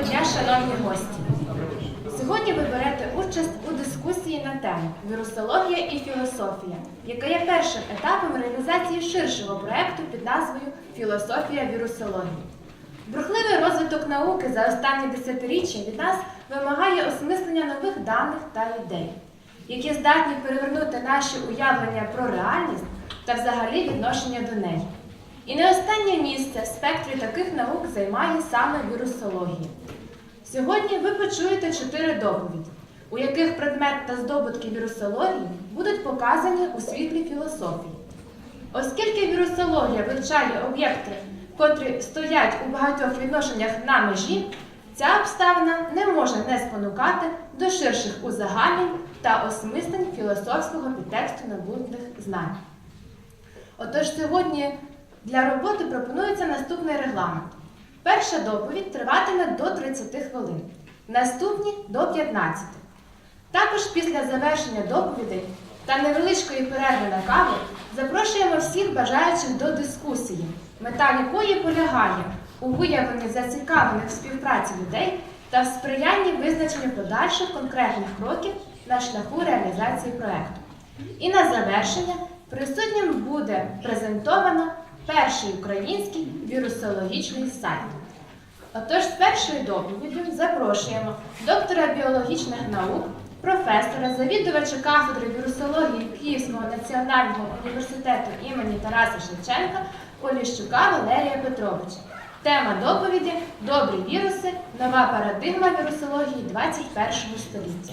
дня, шановні гості! Сьогодні ви берете участь у дискусії на тему Вірусологія і філософія, яка є першим етапом реалізації ширшого проекту під назвою Філософія вірусології. Бурхливий розвиток науки за останні десятиріччя від нас вимагає осмислення нових даних та ідей, які здатні перевернути наші уявлення про реальність та взагалі відношення до неї. І не останнє місце в спектрі таких наук займає саме вірусологія. Сьогодні ви почуєте чотири доповіді, у яких предмет та здобутки вірусології будуть показані у світлі філософії. Оскільки вірусологія вивчає об'єкти, котрі стоять у багатьох відношеннях на межі, ця обставина не може не спонукати до ширших узагальнень та осмислень філософського підтексту набутних знань. Отож, сьогодні для роботи пропонується наступний регламент. Перша доповідь триватиме до 30 хвилин, наступні до 15. Також після завершення доповідей та невеличкої перерви на каву запрошуємо всіх бажаючих до дискусії, мета якої полягає у виявленні зацікавлених в співпраці людей та в сприянні визначенню подальших конкретних кроків на шляху реалізації проекту. І на завершення присутнім буде презентовано перший український вірусологічний сайт. Отож, з першою доповіддю запрошуємо доктора біологічних наук, професора, завідувача кафедри вірусології Київського національного університету імені Тараса Шевченка Оліщука Валерія Петровича. Тема доповіді Добрі віруси. Нова парадигма вірусології 21 століття.